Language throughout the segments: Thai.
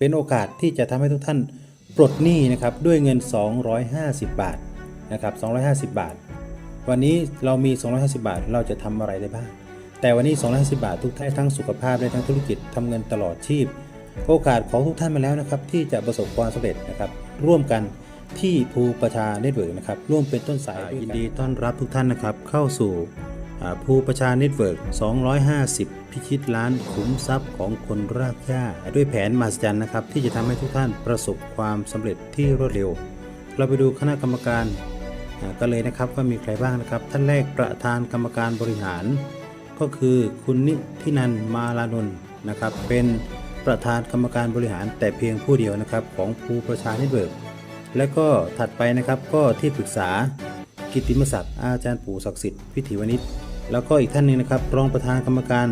เป็นโอกาสที่จะทำให้ทุกท่านปลดหนี้นะครับด้วยเงิน 250 บาทนะครับ250 บาท วันนี้เรามี 250 บาทเราจะทำอะไรได้บ้าง แต่วันนี้ 250 บาททุกท่านทั้งสุขภาพและทั้งธุรกิจทำเงินตลอดชีพ โอกาสของทุกท่านมาแล้วนะครับที่จะประสบความสำเร็จนะครับร่วมกันที่ภูประชาเน็ตเวิร์กนะครับร่วมเป็นต้นสายยินดีต้อนรับทุกท่านนะครับเข้าสู่ ภูประชาเน็ตเวิร์ก250 พิชิตล้านขุมทรัพย์ของคนรากหญ้า ด้วยแผนมหัศจรรย์นะครับ ที่จะทำให้ทุกท่านประสบความสำเร็จที่รวดเร็ว เราไปดูคณะกรรมการกันเลยนะครับว่ามีใครบ้างนะครับ ท่านแรกประธานกรรมการบริหาร ก็คือคุณนิธินันมาลานนท์นะครับ เป็นประธานกรรมการบริหารแต่เพียงผู้เดียวนะครับ ของภูประชาเน็ตเวิร์กและก็ถัดไปนะครับก็ที่ปรึกษากิตติมศักดิ์อาจารย์ปู่ศักดิ์สิทธิ์พิถีวณิช แล้วก็อีกท่านหนึงนะครับ รองประธานกรรมการ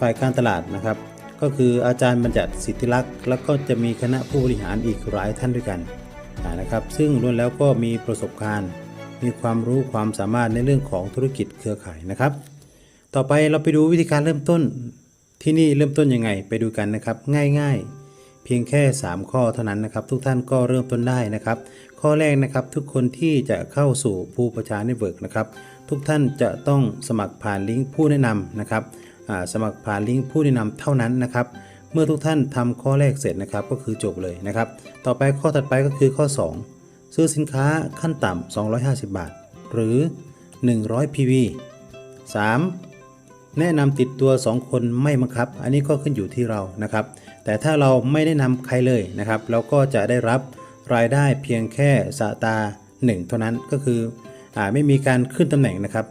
ฝ่ายการตลาดนะครับ ก็คืออาจารย์บัญญัติสิทธิลักษณ์ แล้วก็จะมีคณะผู้บริหารอีกหลายท่านด้วยกันนะครับ ซึ่งล้วนแล้วก็มีประสบการณ์ มีความรู้ความสามารถในเรื่องของธุรกิจเครือข่ายนะครับ ต่อไปเราไปดูวิธีการเริ่มต้นที่นี่เริ่มต้นยังไงไปดูกันนะครับ ง่าย ๆ เพียงแค่ 3 ข้อเท่านั้นนะครับ ทุกท่านก็เริ่มต้นได้นะครับ ข้อแรกนะครับทุกคนที่จะเข้าสู่ภูประชาเน็ตเวิร์กนะครับทุกท่านจะต้องสมัครผ่านลิงก์ผู้แนะนำนะครับสมัครผ่านลิงก์ผู้แนะนำเท่านั้นนะครับ เมื่อทุกท่านทำข้อแรกเสร็จนะครับก็คือจบเลยนะครับ ต่อไปข้อถัดไปก็คือข้อ 2 ซื้อสินค้าขั้นต่ำ250 บาท หรือ 100 PV 3. แนะนำติดตัว 2 คนไม่บังคับ อันนี้ก็ขึ้นอยู่ที่เรานะครับ แต่ถ้าเราไม่ได้นำใครเลยนะครับ เราก็จะได้รับ รายได้เพียงแค่สตาร์หนึ่งเท่านั้นก็คืออาไม่มีการขึ้นตำแหน่งนะครับ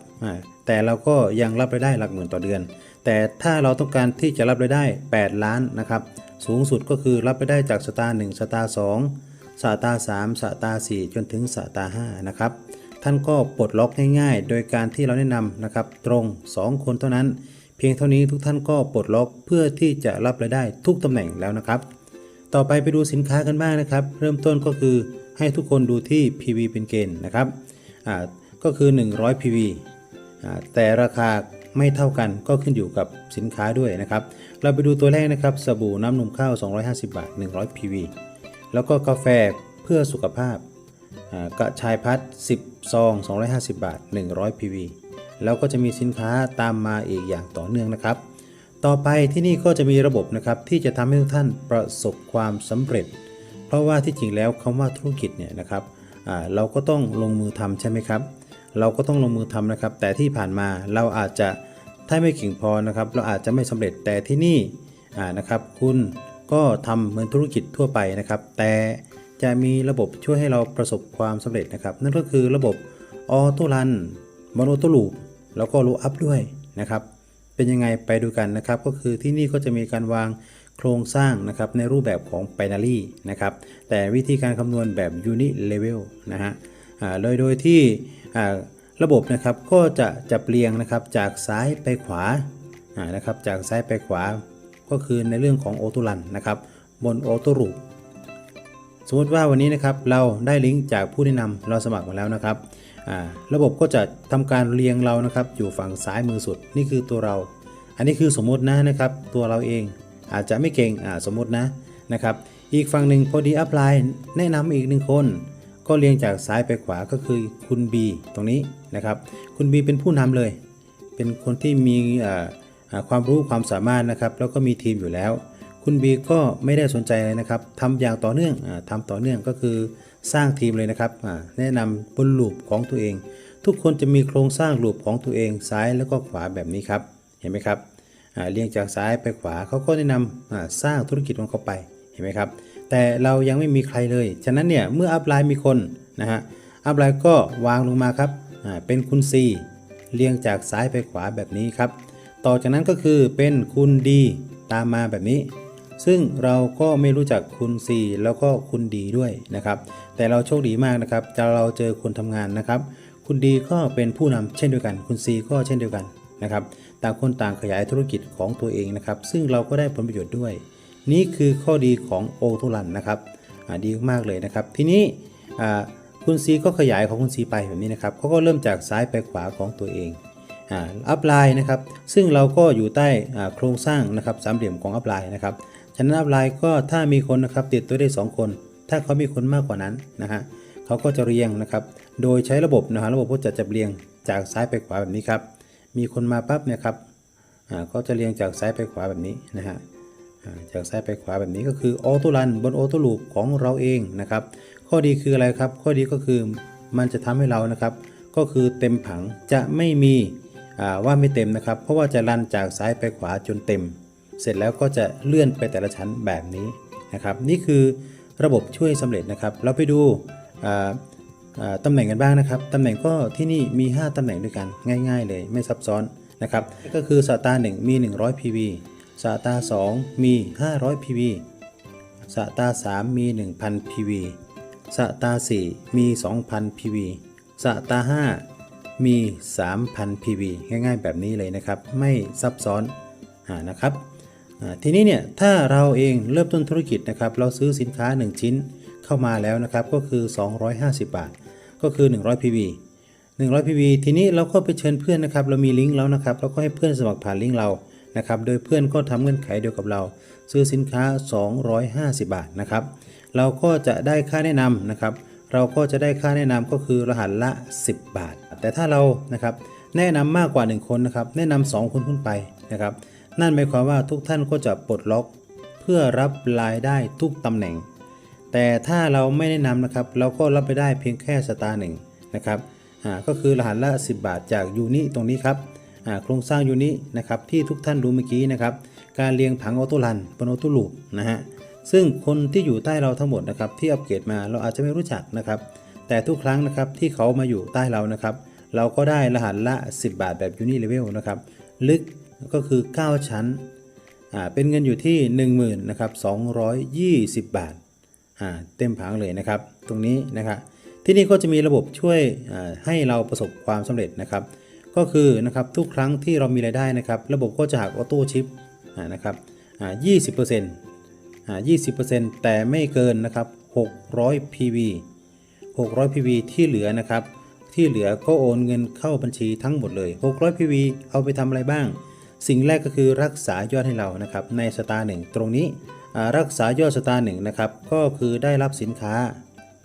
แต่เราก็ยังรับรายได้หลักหมื่นต่อเดือน แต่ถ้าเราต้องการที่จะรับรายได้ 8 ล้านนะครับ สูงสุดก็คือรับรายได้จากสตาร์1สตาร์2สตาร์3สตาร์4จนถึงสตาร์5นะครับท่านก็ปลดล็อกง่ายๆ โดยการที่เราแนะนำนะครับ ตรง 2 คนเท่านั้น เพียงเท่านี้ทุกท่านก็ปลดล็อกเพื่อที่จะรับรายได้ทุกตำแหน่งแล้วนะครับ ต่อไปไปดูสินค้ากันบ้างนะครับ เริ่มต้นก็คือให้ทุกคนดูที่ PV เป็นเกณฑ์นะครับก็คือ 100 PV อแต่ราคาไม่เท่ากันก็ขึ้นอยู่กับสินค้าด้วยนะครับ เราไปดูตัวแรกนะครับสบู่น้ำนมข้าว 250 บาท 100 PV แล้วก็กาแฟเพื่อสุขภาพกระชายพัด 10 ซอง 250 บาท 100 PV แล้วก็จะมีสินค้าตามมาอีกอย่างต่อเนื่องนะครับ ต่อไปที่นี่ก็จะมีระบบนะครับที่จะทำให้ทุกท่านประสบความสำเร็จ เพราะว่าที่จริงแล้วคำว่าธุรกิจเนี่ยนะครับเราก็ต้องลงมือทำใช่ไหมครับ เราก็ต้องลงมือทำนะครับ แต่ที่ผ่านมาเราอาจจะถ้าไม่เก่งพอนะครับ เราอาจจะไม่สำเร็จแต่ที่นี่นะครับ คุณก็ทำเหมือนธุรกิจทั่วไปนะครับ แต่จะมีระบบช่วยให้เราประสบความสำเร็จนะครับ นั่นก็คือระบบออโต้รันมอนโตลูปแล้วก็โลอัพด้วยนะครับ เป็นยังไงไปดูกันนะครับ ก็คือที่นี่ก็จะมีการวางโครงสร้างนะครับในรูปแบบของ binary นะครับ แต่วิธีการคำนวณแบบ unit level นะฮะโดยโดยที่ระบบนะครับก็จะจะเปลียงนะครับจากซ้ายไปขวานะครับจากซ้ายไปขวา ก็คือในเรื่องของออต้รันนะครับบนออต้รูปสมมติว่าวันนี้นะครับเราได้ลิงก์จากผู้แนะนำเราสมัครมาแล้วนะครับ ระบบก็จะทำการเรียงเรานะครับ อยู่ฝั่งซ้ายมือสุดนี่คือตัวเรา อันนี้คือสมมตินะนะครับ ตัวเราเองอาจจะไม่เก่งสมมตินะนะครับ อีกฝั่งหนึ่งพอดีอัพไลน์แนะนำอีกหนึ่งคน ก็เรียงจากซ้ายไปขวาก็คือคุณ B ตรงนี้นะครับ คุณ B เป็นผู้นำเลย เป็นคนที่มีความรู้ความสามารถนะครับ แล้วก็มีทีมอยู่แล้ว คุณบีก็ไม่ได้สนใจเลยนะครับทำอย่างต่อเนื่องอาทำต่อเนื่องก็คือ สร้างทีมเลยนะครับแนะนำบนลูปของตัวเอง ทุกคนจะมีโครงสร้างลูปของตัวเองซ้ายแล้วก็ขวาแบบนี้ครับเห็นไหมครับเรียงจากซ้ายไปขวาเขาก็แนะนำสร้างธุรกิจของเขาไปเห็นไหมครับ แต่เรายังไม่มีใครเลย ฉะนั้นเนี่ยเมื่ออัพไลน์มีคนนะฮะอัพไลน์ก็วางลงมาครับเป็นคุณ C เรียงจากซ้ายไปขวาแบบนี้ครับ ต่อจากนั้นก็คือเป็นคุณ D ตามมาแบบนี้ ซึ่งเราก็ไม่รู้จักคุณ C แล้วก็คุณดีด้วยนะครับ แต่เราโชคดีมากนะครับจะเราเจอคนทำงานนะครับ คุณดีก็เป็นผู้นำเช่นเดียวกัน คุณ C ก็เช่นเดียวกันนะครับต่างคนต่างขยายธุรกิจของตัวเองนะครับ ซึ่งเราก็ได้ผลประโยชน์ด้วย นี่คือข้อดีของโอทุลันนะครับดีมากเลยนะครับ ทีนี้คุณ C ก็ขยายของคุณ C ไปแบบนี้นะครับเขาก็เริ่มจากซ้ายไปขวาของตัวเองอัพไลน์นะครับ ซึ่งเราก็อยู่ใต้โครงสร้างนะครับสามเหลี่ยมของอัพไลน์นะครับฉฉะนั้นอัพไลน์ก็ถ้ามีคนนะครับติดตัวได้ 2 คน ถ้าเขามีคนมากกว่านั้นนะฮะเขาก็จะเรียงนะครับ โดยใช้ระบบนะฮะระบบก็จะจับเรียงจากซ้ายไปขวาแบบนี้ครับ มีคนมาปั๊บเนี่ยครับอ่าก็จะเรียงจากซ้ายไปขวาแบบนี้นะฮะจากซ้ายไปขวาแบบนี้ก็คือออโต้รันบนออโต้ลูปของเราเองนะครับ ข้อดีคืออะไรครับ ข้อดีก็คือมันจะทำให้เรานะครับ ก็คือเต็มผังจะไม่มีอ่าว่าไม่เต็มนะครับ เพราะว่าจะรันจากซ้ายไปขวาจนเต็ม เสร็จแล้วก็จะเลื่อนไปแต่ละชั้นแบบนี้นะครับ นี่คือ ระบบช่วยสำเร็จนะครับ เราไปดูอ่าอ่าตำแหน่งกันบ้างนะครับตำแหน่งก็ที่นี่มี 5ตำแหน่งด้วยกันง่าย ๆ เลยไม่ซับซ้อนนะครับก็คือสตาร์1มี 100 PV สตาร์2มี 500 PV สตาร์3มี 1,000 PV สตาร์4มี 2,000 PV สตาร์5มี 3,000 PV ง่ายๆ แบบนี้เลยนะครับ ไม่ซับซ้อนอานะครับ ทีนี้เนี่ยถ้าเราเองเริ่มต้นธุรกิจนะครับเราซื้อสินค้า 1 ชิ้นเข้ามาแล้วนะครับก็คือ 250 บาท ก็คือ 100 PV 100 PV ทีนี้เราก็ไปเชิญเพื่อนนะครับเรามีลิงก์แล้วนะครับเราก็ให้เพื่อนสมัครผ่านลิงก์เรานะครับโดยเพื่อนก็ทำเงื่อนไขเดียวกับเรา ซื้อสินค้า 250 บาทนะครับเราก็จะได้ค่าแนะนำนะครับ เราก็จะได้ค่าแนะนำก็คือรหัสละ 10 บาท แต่ถ้าเรานะครับแนะนำมากกว่า 1 คนนะครับแนะนำ2คนขึ้นไปนะครับ นั่นหมายความว่าทุกท่านก็จะปลดล็อก เพื่อรับรายได้ทุกตำแหน่ง แต่ถ้าเราไม่แนะนำนะครับ เราก็รับไปได้เพียงแค่สตาร์หนึ่งนะครับอ่าก็คือรหัสละ 10 บาทจากยูนิตรงนี้ครับอ่าโครงสร้างยูนินะครับที่ทุกท่านดูเมื่อกี้นะครับการเรียงผังออโต้รันบนออโต้ลูปนะฮะซึ่งคนที่อยู่ใต้เราทั้งหมดนะครับที่อัปเกรดมาเราอาจจะไม่รู้จักนะครับ แต่ทุกครั้งนะครับที่เขามาอยู่ใต้เรานะครับ เราก็ได้รหัสละ 10 บาทแบบยูนิเลเวลนะครับลึก ก็คือ 9 ชั้น เป็นเงินอยู่ที่ 10,000นะครับ220 บาทาเต็มผังเลยนะครับ ตรงนี้นะครับที่นี่ก็จะมีระบบช่วยให้เราประสบความสำเร็จนะครับ ก็คือนะครับทุกครั้งที่เรามีรายได้นะครับ ระบบก็จะหักออโต้ชิปนะครับอ่า20%อ่า20%แต่ไม่เกินนะครับ600 PV 600 PV ที่เหลือนะครับ ที่เหลือก็โอนเงินเข้าบัญชีทั้งหมดเลย600 PV เอาไปทำอะไรบ้าง สิ่งแรกก็คือรักษายอดให้เรานะครับในสตาร์หนึ่งตรงนี้รักษายอดสตาร์หนึ่งนะครับก็คือได้รับสินค้า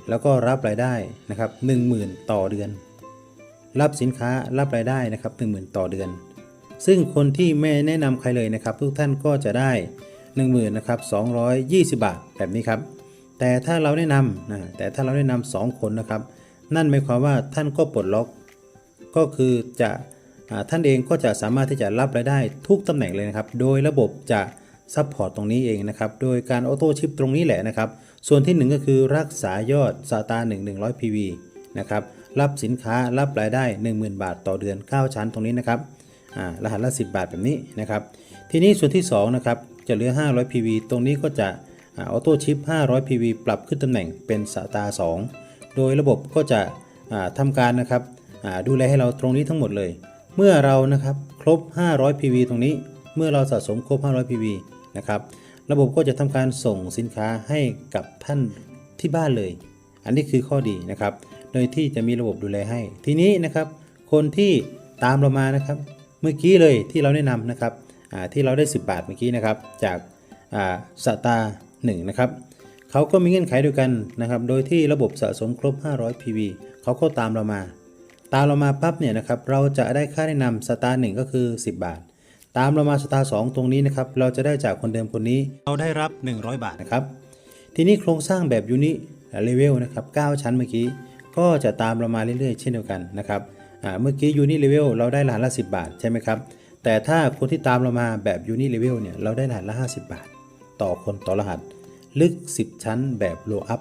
แล้วก็รับรายได้นะครับ10,000 ต่อเดือน รับสินค้ารับรายได้นะครับ10,000 ต่อเดือน ซึ่งคนที่ไม่แนะนำใครเลยนะครับ ทุกท่านก็จะได้ 10,000นะครับ220 บาทแบบนี้ครับแต่ถ้าเราแนะนำนะแต่ถ้าเราแนะนำสองคนนะครับ นั่นหมายความว่าท่านก็ปลดล็อก ก็คือจะ ท่านเองก็จะสามารถที่จะรับรายได้ทุกตำแหน่งเลยนะครับ โดยระบบจะซัพพอร์ตตรงนี้เองนะครับ โดยการออโต้ชิปตรงนี้แหละนะครับ ส่วนที่ 1 ก็คือรักษายอดสตาร์1 100 PV นะครับ รับสินค้ารับรายได้ 10,000 บาทต่อเดือน 9 ชั้นตรงนี้นะครับรหัสละ 10 บาทแบบนี้นะครับ ทีนี้ส่วนที่2นะครับ จะเหลือ 500 PV ตรงนี้ก็จะออโต้ชิป 500 PV ปรับขึ้นตำแหน่งเป็นสตาร์2โดยระบบก็จะทำการนะครับดูแลให้เราตรงนี้ทั้งหมดเลย เมื่อเรานะครับครบ 500 PV ตรงนี้ เมื่อเราสะสมครบ 500 PV นะครับ ระบบก็จะทำการส่งสินค้าให้กับท่านที่บ้านเลย อันนี้คือข้อดีนะครับ โดยที่จะมีระบบดูแลให้ ทีนี้นะครับ คนที่ตามเรามานะครับ เมื่อกี้เลยที่เราแนะนำนะครับอ่าที่เราได้ 10 บาทเมื่อกี้นะครับ จากอ่าสตาร์หนึ่งนะครับเขาก็มีเงื่อนไขเดียวกันนะครับ โดยที่ระบบสะสมครบ 500 PV เขาก็ตามเรามา ตามเรามาปั๊บเนี่ยนะครับเราจะได้ค่าแนะนำสตาร์หนึ่งก็คือ 10 บาท ตามเรามาสตาร์สตรงนี้นะครับเราจะได้จากคนเดิมคนนี้ เราได้รับ 100 บาทนะครับทีนี้โครงสร้างแบบยูนิเลเวลนะครับ9ชั้นเมื่อกี้ก็จะตามเรามาเรื่อยๆ เช่นเดียวกันนะครับอ่าเมื่อกี้ยูนิเลเวลเราได้รหัสละ 10 บาทใช่ไหมครับแต่ถ้าคนที่ตามเรามาแบบยูนิเลเวลเนี่ยเราได้รหัสละ 50 บาท ต่อคนต่อรหัส ลึก 10 ชั้นแบบโลอัพ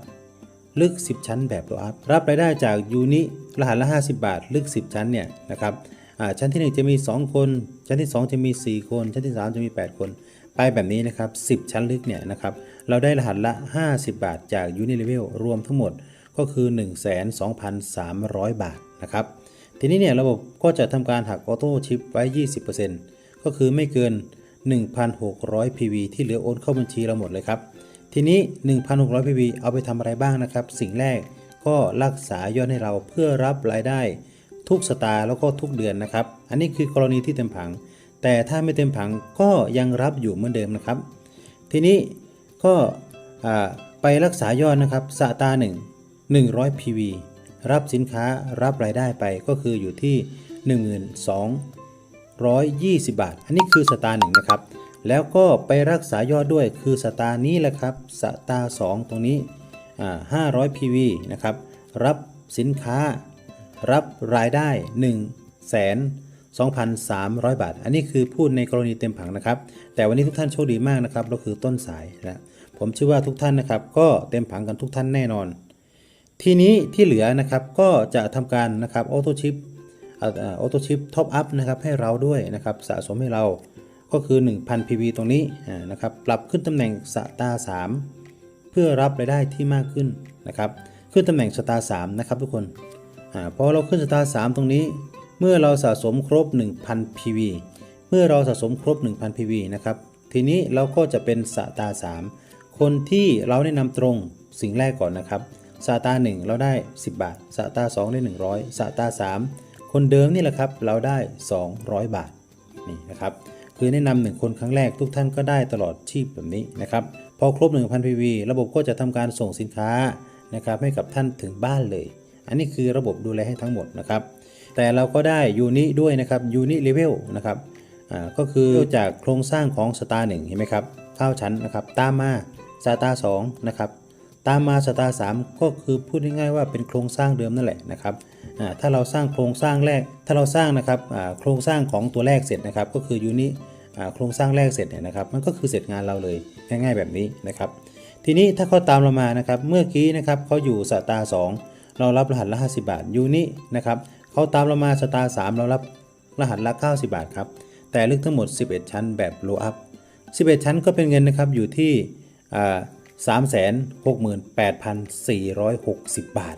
ลึก 10 ชั้นแบบโลอัพรับรายได้จากยูนิรหัสละ 50 บาท ลึก 10 ชั้นเนี่ยนะครับอ่าชั้นที่ 1 จะมี 2 คน ชั้นที่ 2 จะมี 4 คน ชั้นที่ 3 จะมี 8 คน ไปแบบนี้นะครับ 10 ชั้นลึกเนี่ยนะครับเราได้รหัสละ 50 บาทจากยูนิเลเวลรวมทั้งหมดก็คือ 12,300 บาทนะครับทีนี้เนี่ยระบบก็จะทำการหักออโต้ชิปไว้ 20%ก็คือไม่เกิน 1,600 PV ที่เหลือโอนเข้าบัญชีเราหมดเลยครับ ทีนี้ 1,600 PV เอาไปทำอะไรบ้างนะครับ สิ่งแรกก็รักษายอดให้เราเพื่อรับรายได้ ทุกสตาร์แล้วก็ทุกเดือนนะครับ อันนี้คือกรณีที่เต็มผัง แต่ถ้าไม่เต็มผังก็ยังรับอยู่เหมือนเดิมนะครับ ทีนี้ก็ไปรักษายอดนะครับสตาร์หนึ่ง100 PV รับสินค้ารับรายได้ไปก็คืออยู่ที่ 1220 บาท อันนี้คือสตาร์หนึ่งนะครับ แล้วก็ไปรักษายอดด้วยคือสตาร์นี้แหละครับสตาร์สองตรงนี้500 PV นะครับ รับสินค้า รับรายได้1 2 2,300 บาท อันนี้คือพูดในกรณีเต็มผังนะครับ แต่วันนี้ทุกท่านโชคดีมากนะครับก็คือต้นสายนะผมเชื่อว่าทุกท่านนะครับ ก็เต็มผังกันทุกท่านแน่นอน ทีนี้ที่เหลือนะครับก็จะทำการนะครับออโต้ชิปออโต้ชิปท็อปอัพนะครับให้เราด้วยนะครับสะสมให้เรา ก็คือ 1,000 PV ตรงนี้นะครับปรับขึ้นตำแหน่งสตาร์3เพื่อรับรายได้ที่มากขึ้นนะครับขึ้นตำแหน่งสตาร์3นะครับทุกคนอาพอเราขึ้นสตาร์3ตรงนี้ เมื่อเราสะสมครบ 1,000 PV เมื่อเราสะสมครบ 1,000 PV นะครับทีนี้เราก็จะเป็นสตาร์3คนที่เราแนะนำตรงสิ่งแรกก่อนนะครับสตาร์1เราได้ 10 บาทสตาร์2ได้ 100สตาร์3คนเดิมนี่แหละครับเราได้ 200 บาทนี่นะครับ คือแนะนำหนึ่งคนครั้งแรกทุกท่านก็ได้ตลอดชีพแบบนี้นะครับ พอครบ 1,000 PV ระบบก็จะทำการส่งสินค้านะครับให้กับท่านถึงบ้านเลย อันนี้คือระบบดูแลให้ทั้งหมดนะครับ แต่เราก็ได้ยูนิด้วยนะครับยูนิเลเวลนะครับอ่าก็คือจากโครงสร้างของสตาร์หนึ่งเห็นไหมครับข้าวชั้นนะครับตามมาสตาร์สองนะครับตามมาสตาร์สามก็คือพูดง่ายๆว่าเป็นโครงสร้างเดิมนั่นแหละนะครับ ถ้าเราสร้างโครงสร้างแรก ถ้าเราสร้างนะครับโครงสร้างของตัวแรกเสร็จนะครับ ก็คือยูนิโครงสร้างแรกเสร็จเนี่ยนะครับ มันก็คือเสร็จงานเราเลยง่ายๆแบบนี้นะครับ ทีนี้ถ้าเขาตามเรามานะครับ เมื่อกี้นะครับเขาอยู่สตาร์สองเรารับรหัสละ 50 บาทยูนินะครับเขาตามเรามาสตาร์สามเรารับรหัสละ 90 บาทครับ แต่ลึกทั้งหมด 11 ชั้นแบบโลอัพ 11 ชั้นก็เป็นเงินนะครับอยู่ที่อ่า368,460 บาท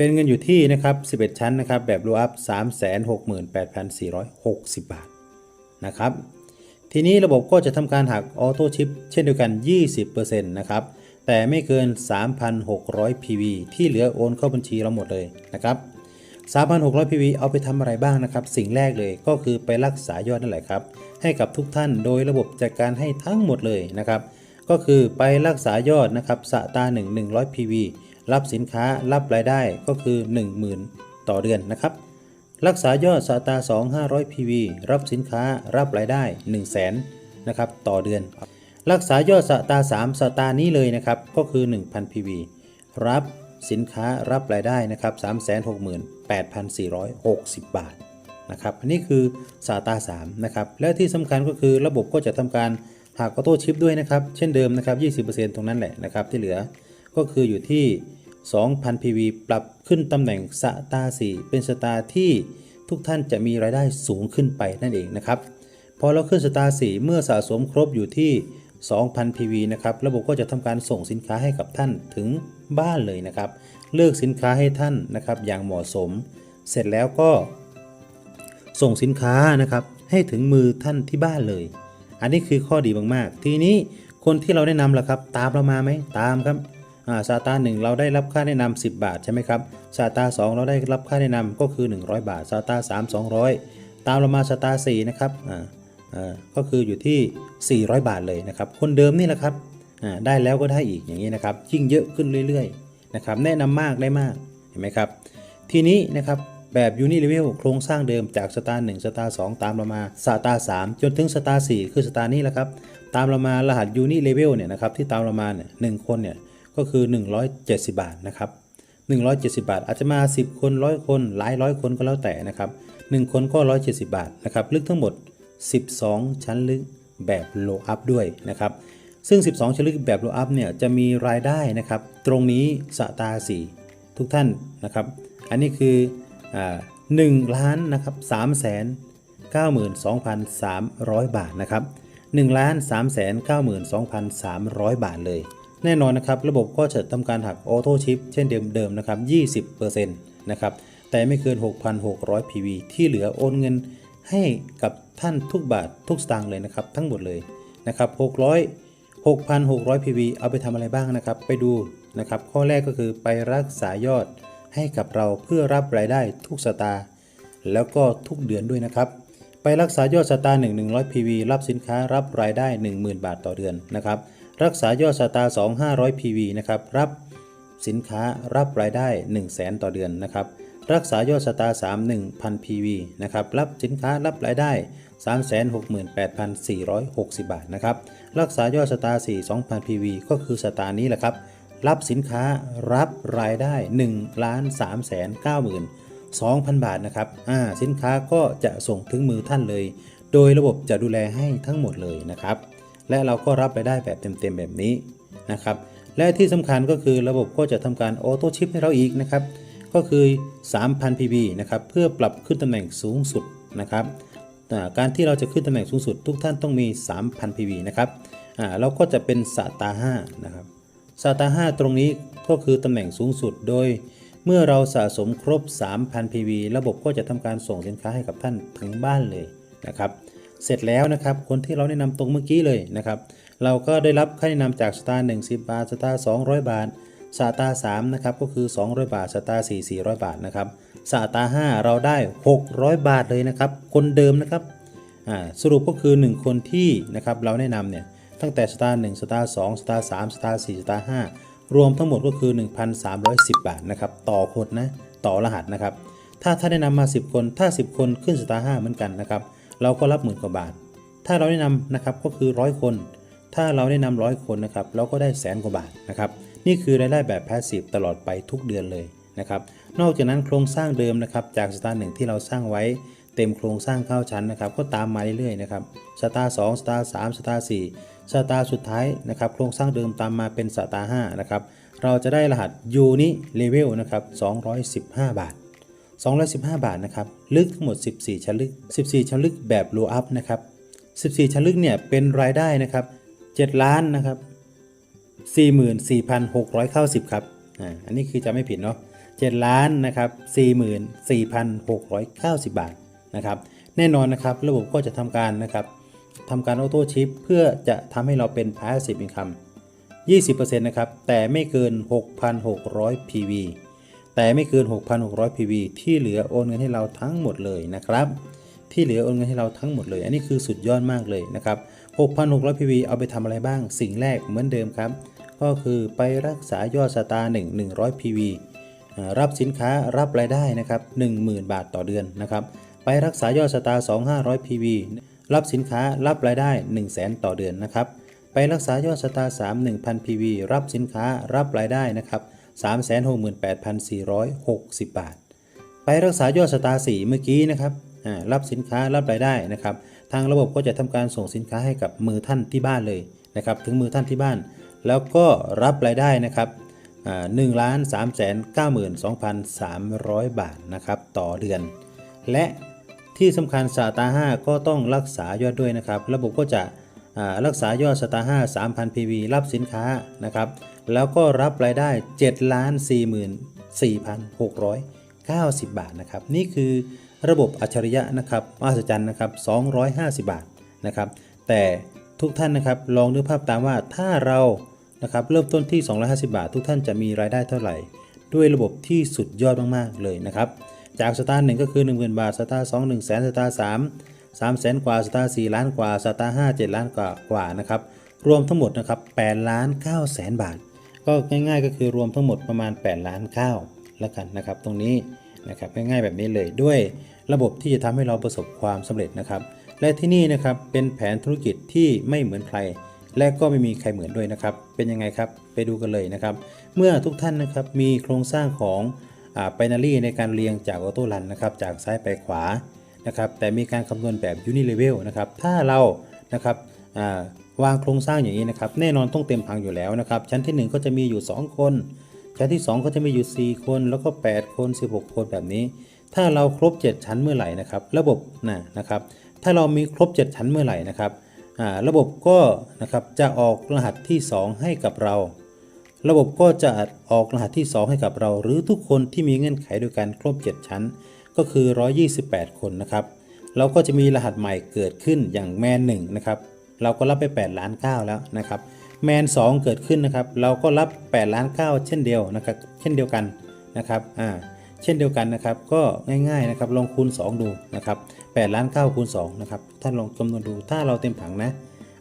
เป็นเงินอยู่ที่นะครับ 11 ชั้นนะครับ แบบโลอัพ 368,460 บาทนะครับ ทีนี้ระบบก็จะทำการหักออโต้ชิปเช่นเดียวกัน 20%นะครับ แต่ไม่เกิน 3,600 PV ที่เหลือโอนเข้าบัญชีเราหมดเลยนะครับ 3,600 PV เอาไปทำอะไรบ้างนะครับ สิ่งแรกเลยก็คือไปรักษายอดนั่นแหละครับ ให้กับทุกท่านโดยระบบจัดการให้ทั้งหมดเลยนะครับ ก็คือไปรักษายอดนะครับสะตา 1 100 PV รับสินค้ารับรายได้ก็คือ 10,000 ต่อเดือนนะครับ รักษายอดสตาร์2 500 PV รับสินค้ารับรายได้ 1 0 0 0 0แสนนะครับต่อเดือน รักษายอดสตาร์3สตาร์นี้เลยนะครับก็คือ 1,000 PV รับสินค้ารับรายได้นะครับ 368,460 บาทนะครับอันนี้คือสตาร์3นะครับและที่สำคัญก็คือระบบก็จะทำการหักออโต้ชิปด้วยนะครับ เช่นเดิมนะครับ 20%ตรงนั้นแหละนะครับที่เหลือ ก็คืออยู่ที่ 2,000 PV ปรับขึ้นตำแหน่งสตาร์4เป็นสตาร์ที่ทุกท่านจะมีรายได้สูงขึ้นไปนั่นเองนะครับพอเราขึ้นสตาร์4เมื่อสะสมครบอยู่ที่ 2,000 PV นะครับระบบก็จะทำการส่งสินค้าให้กับท่านถึงบ้านเลยนะครับ เลือกสินค้าให้ท่านนะครับอย่างเหมาะสม เสร็จแล้วก็ ส่งสินค้านะครับให้ถึงมือท่านที่บ้านเลย อันนี้คือข้อดีมากๆ ทีนี้คนที่เราแนะนำล่ะครับ ตามเรามาไหมตามครับ ซาตาหนึ่งเราได้รับค่าแนะนำ10 บาทใช่ไหมครับซาตาสองเราได้รับค่าแนะนำก็คือ 100 บาทซาตาสาม200 ตามเรามาซาตาสี่นะครับอ่าก็คืออยู่ที่ 400 บาทเลยนะครับ คนเดิมนี่แหละครับอ่าได้แล้วก็ได้อีกอย่างนี้นะครับยิ่งเยอะขึ้นเรื่อยๆนะครับแนะนำมากได้มากเห็นไหมครับ ทีนี้นะครับแบบยูนิเลเวลโครงสร้างเดิมจากสตาร์1สตาร์2ตามเรามาสตาร์3จนถึงสตาร์4คือสตาร์นี้แหละครับ ตามเรามารหัสยูนิเลเวลเนี่ยนะครับที่ตามเรามาเนี่ยหนึ่งคนเนี่ย ก็คือ 170 บาทนะครับ170 บาท อาจจะมา 10 คนร้อยคน หลายร้อยคนก็แล้วแต่นะครับ1คนก็ 170 บาทนะครับลึกทั้งหมด 12 ชั้นลึกแบบโลอัพด้วยนะครับซึ่ง 12 ชั้นลึกแบบโลอัพเนี่ยจะมีรายได้นะครับตรงนี้สตาร์4ทุกท่านนะครับ อันนี้คืออ่า1ล้านนะครับ3แสน92,300บาทนะครับ1ล้าน3แสน92,300บาทเลย แน่นอนนะครับ ระบบก็จะทำการหักออโต้ชิปเช่นเดิมๆนะครับ 20%นะครับ แต่ไม่เกิน 6,600 PV ที่เหลือโอนเงินให้กับท่านทุกบาททุกสตางค์เลยนะครับ ทั้งหมดเลยนะครับ600 6,600 PV เอาไปทำอะไรบ้างนะครับ ไปดูนะครับ ข้อแรกก็คือไปรักษายอดให้กับเราเพื่อรับรายได้ทุกสตาร์แล้วก็ทุกเดือนด้วยนะครับ ไปรักษายอดสตาร์1 100 PV รับสินค้ารับรายได้ 10,000 บาทต่อเดือนนะครับ รักษายอดสตาร์2 500 PV นะครับรับสินค้ารับรายได้ 1 0 0 0 0แต่อเดือนนะครับรักษายอดสตาร์3 1,000 PV นะครับรับสินค้ารับรายได้ 368,460 บาทนะครับรักษายอดสตาร์4 2,000 PV ก็คือสตาร์นี้แหละครับรับสินค้ารับรายได้1ล้าน3แสน9หมื่น2,000 บาทนะครับอ่าสินค้าก็จะส่งถึงมือท่านเลย โดยระบบจะดูแลให้ทั้งหมดเลยนะครับ และเราก็รับรายได้แบบเต็มๆแบบนี้นะครับ และที่สำคัญก็คือระบบก็จะทำการออโต้ชิปให้เราอีกนะครับ ก็คือ 3,000 PB นะครับ เพื่อปรับขึ้นตำแหน่งสูงสุดนะครับ การที่เราจะขึ้นตำแหน่งสูงสุด ทุกท่านต้องมี 3,000 PB นะครับเราก็จะเป็นสตาร์5นะครับสตาร์5ตรงนี้ก็คือตำแหน่งสูงสุดโดยเมื่อเราสะสมครบ 3,000 PV ระบบก็จะทำการส่งสินค้าให้กับท่านถึงบ้านเลยนะครับ เสร็จแล้วนะครับ คนที่เราแนะนำตรงเมื่อกี้เลยนะครับ เราก็ได้รับค่าแนะนำจากสตาร์1 10บาทสตาร์200บาทสตาร์3นะครับก็คือ 200 บาทสตาร์4 400บาทนะครับสตาร์5เราได้ 600 บาทเลยนะครับ คนเดิมนะครับสรุปก็คือ 1 คนที่นะครับเราแนะนำเนี่ยตั้งแต่สตาร์1สตาร์2สตาร์3สตาร์4สตาร์5รวมทั้งหมดก็คือ 1,310 บาทนะครับต่อคนนะต่อรหัสนะครับถ้าท่านแนะนำมา 10 คนถ้า 10 คนขึ้นสตาร์5เหมือนกันนะครับ เราก็รับหมื่นกว่าบาท ถ้าเราแนะนำนะครับก็คือร้อยคน ถ้าเราแนะนำร้อยคนนะครับเราก็ได้แสนกว่าบาทนะครับนี่คือรายได้แบบแพสซีฟตลอดไปทุกเดือนเลยนะครับนอกจากนั้นโครงสร้างเดิมนะครับจากสตาร์หนึ่งที่เราสร้างไว้เต็มโครงสร้างเข้าชั้นนะครับก็ตามมาเรื่อยๆนะครับสตาร์สองสตาร์สามสตาร์สี่สตาร์สุดท้ายนะครับโครงสร้างเดิมตามมาเป็นสตาร์ห้านะครับเราจะได้รหัสยูนิเลเวลนะครับ215 บาท 215 บาทนะครับ ลึกทั้งหมด 14 ชั้นลึก 14 ชั้นลึกแบบโลอัพนะครับ 14 ชั้นลึกเนี่ยเป็นรายได้นะครับ 7 ล้านนะครับ 44,690 ครับ อ่า อันนี้คือจะไม่ผิดเนาะ 7 ล้านนะครับ44,690 บาทนะครับ แน่นอนนะครับ ระบบก็จะทำการนะครับทำการออโต้ชิปเพื่อจะทำให้เราเป็น passive income 20%นะครับ แต่ไม่เกิน 6,600 PV แต่ไม่เกิน 6,600 PV ที่เหลือโอนเงินให้เราทั้งหมดเลยนะครับ ที่เหลือโอนเงินให้เราทั้งหมดเลย อันนี้คือสุดยอดมากเลยนะครับ 6,600 PV เอาไปทำอะไรบ้าง สิ่งแรกเหมือนเดิมครับ ก็คือไปรักษายอดสตาร์1 100 PV รับสินค้ารับรายได้นะครับ10,000 บาทต่อเดือนนะครับ ไปรักษายอดสตาร์2 500 PV รับสินค้ารับรายได้ 1 0 0 0 0แต่อเดือนนะครับ ไปรักษายอดสตาร์3 1,000 PV รับสินค้ารับรายได้นะครับ 368,460 บาท ไปรักษายอดสตาร์4เมื่อกี้นะครับรับสินค้ารับรายได้นะครับ ทางระบบก็จะทำการส่งสินค้าให้กับมือท่านที่บ้านเลยนะครับ ถึงมือท่านที่บ้าน แล้วก็รับรายได้นะครับหนึ่งล้านสามแสนเก้าหมื่นสองพันสามร้อยบาทนะครับต่อเดือน และที่สำคัญสตาร์5ก็ต้องรักษายอดด้วยนะครับ ระบบก็จะรักษายอดสตาร์5 3,000 PV รับสินค้านะครับ แล้วก็รับรายได้ 7 ล้าน 44,690 บาทนะครับ นี่คือระบบอัจฉริยะนะครับมหัศจรรย์นะครับ 250 บาทนะครับ แต่ทุกท่านนะครับลองนึกภาพตามว่าถ้าเรานะครับเริ่มต้นที่ 250 บาท ทุกท่านจะมีรายได้เท่าไหร่ ด้วยระบบที่สุดยอดมากๆเลยนะครับ จากสตาร์หนึ่งก็คือ 10,000 บาท สตาร์สอง1 0 0 0 0แสนสตาร์สามสามแสนกว่า สตาร์สี่ล้านกว่า สตาร์ห้าเจ็ดล้านกว่ากว่านะครับ รวมทั้งหมดนะครับ8ล้าน9แสนบาท ก็ง่ายๆ ก็คือรวมทั้งหมดประมาณ 8 ล้าน9แล้วกันนะครับ ตรงนี้นะครับง่ายๆแบบนี้เลยด้วยระบบที่จะทำให้เราประสบความสำเร็จนะครับ และที่นี่นะครับเป็นแผนธุรกิจที่ไม่เหมือนใคร และก็ไม่มีใครเหมือนด้วยนะครับ เป็นยังไงครับไปดูกันเลยนะครับ เมื่อทุกท่านนะครับมีโครงสร้างของไบนารีในการเรียงจากออโต้รันนะครับจากซ้ายไปขวานะครับแต่มีการคำนวณแบบยูนิเลเวลนะครับถ้าเรานะครับอ่า วางโครงสร้างอย่างนี้นะครับ แน่นอนต้องเต็มพังอยู่แล้วนะครับ ชั้นที่ 1 ก็จะมีอยู่ 2 คน ชั้นที่ 2 ก็จะมีอยู่ 4 คน แล้วก็ 8 คน 16 คนแบบนี้ ถ้าเราครบ 7 ชั้นเมื่อไหร่นะครับ ระบบนะนะครับ ถ้าเรามีครบ 7 ชั้นเมื่อไหร่นะครับระบบก็นะครับจะออกรหัสที่ 2 ให้กับเรา ระบบก็จะออกรหัสที่ 2 ให้กับเรา หรือทุกคนที่มีเงื่อนไขเดียกันครบ 7 ชั้น ก็คือ 128 คนนะครับเราก็จะมีรหัสใหม่เกิดขึ้นอย่างแมน1นะครับ เราก็รับไป8ล้าน9แล้วนะครับแมน2เกิดขึ้นนะครับ เราก็รับ8ล้าน9เช่นเดียวนะครับ เช่นเดียวกันนะครับอ่าเช่นเดียวกันนะครับ ก็ง่ายๆนะครับลองคูณ 2 ดูนะครับ8ล้าน9คูณ2นะครับท่านลองคำนวณดูถ้าเราเต็มผังนะ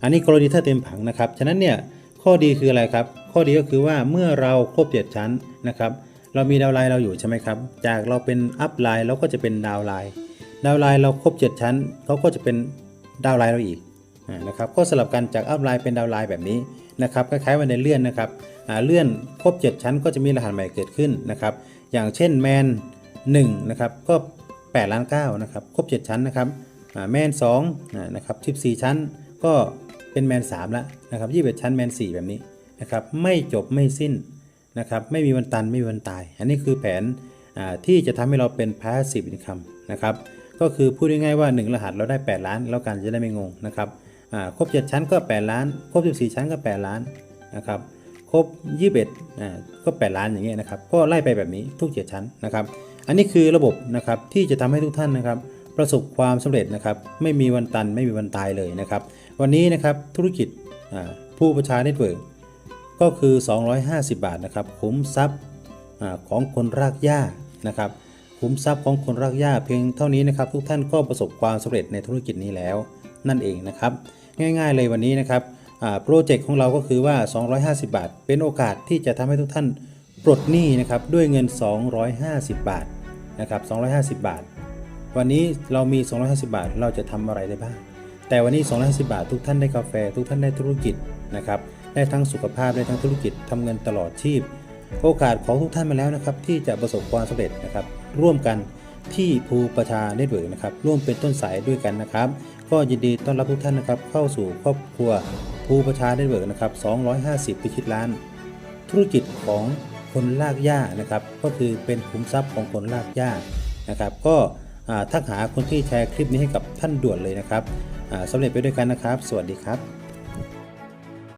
อันนี้กรณีถ้าเต็มผังนะครับ ฉะนั้นเนี่ยข้อดีคืออะไรครับ ข้อดีก็คือว่าเมื่อเราครบ 7 ชั้นนะครับ เรามีดาวไลน์เราอยู่ใช่ไหมครับ จากเราเป็นอัพไลน์เราก็จะเป็นดาวไลน์ดาวไลน์เราครบ 7 ชั้นเขาก็จะเป็นดาวไลน์เราอีก นะครับก็สลับกันจากอัพไลน์เป็นดาวไลน์แบบนี้นะครับคล้ายๆวันในเลื่อนนะครับเลื่อนครบ 7 ชั้นก็จะมีรหัสใหม่เกิดขึ้นนะครับอย่างเช่นแมน1นะครับก็8ล้าน9นะครับครบ 7 ชั้นนะครับแมน2อ่านะครับ14 ชั้น ก็เป็นแมน3แล้วนะครับ21 ชั้นแมน 4 แบบนี้นะครับไม่จบไม่สิ้นนะครับไม่มีวันตันไม่มีวันตาย อันนี้คือแผนที่จะทำให้เราเป็น passive income นะครับก็คือพูดง่ายๆว่า 1 รหัสเราได้ 8 ล้าน แล้วกันจะได้ไม่งงนะครับ ครบ 7 ชั้นก็ 8 ล้าน ครบ 14 ชั้นก็ 8 ล้านนะครับครบ 21อ่าก็ 8 ล้านอย่างเงี้ยนะครับก็ไล่ไปแบบนี้ทุก 7 ชั้นนะครับ อันนี้คือระบบนะครับที่จะทำให้ทุกท่านนะครับ ประสบความสำเร็จนะครับ ไม่มีวันตันไม่มีวันตายเลยนะครับ วันนี้นะครับธุรกิจอ่าผู้ประชาเน็ตเวิร์กก็คือ 250 บาทนะครับคุ้มทรัพย์อาของคนรากหญ้านะครับคุ้มทรัพย์ของคนรากหญ้าเพียงเท่านี้นะครับ ทุกท่านก็ประสบความสำเร็จในธุรกิจนี้แล้วนั่นเองนะครับ ง่าย ๆ เลยวันนี้นะครับโปรเจกต์ของเราก็คือว่า 250 บาท เป็นโอกาสที่จะทำให้ทุกท่านปลดหนี้นะครับด้วยเงิน 250 บาทนะครับ250 บาท วันนี้เรามี 250 บาทเราจะทำอะไรได้บ้าง แต่วันนี้ 250 บาท ทุกท่านได้กาแฟ ทุกท่านได้ธุรกิจนะครับได้ทั้งสุขภาพได้ทั้งธุรกิจทำเงินตลอดชีพ โอกาสของทุกท่านมาแล้วนะครับที่จะประสบความสำเร็จนะครับร่วมกันที่ภูประชาเน็ตเวิร์กนะครับร่วมเป็นต้นสายด้วยกันนะครับ ก็ยินดีต้อนรับทุกท่านนะครับเข้าสู่ครอบครัวภูประชาได้เวิร์กนะครับ250พิชิตล้าน ธุรกิจของคนลากหญ้านะครับก็คือเป็นขุมทรัพย์ของคนลากหญ้านะครับ ก็อ่าทักหาคนที่แชร์คลิปนี้ให้กับท่านด่วนเลยนะครับสำเร็จไปด้วยกันนะครับ สวัสดีครับ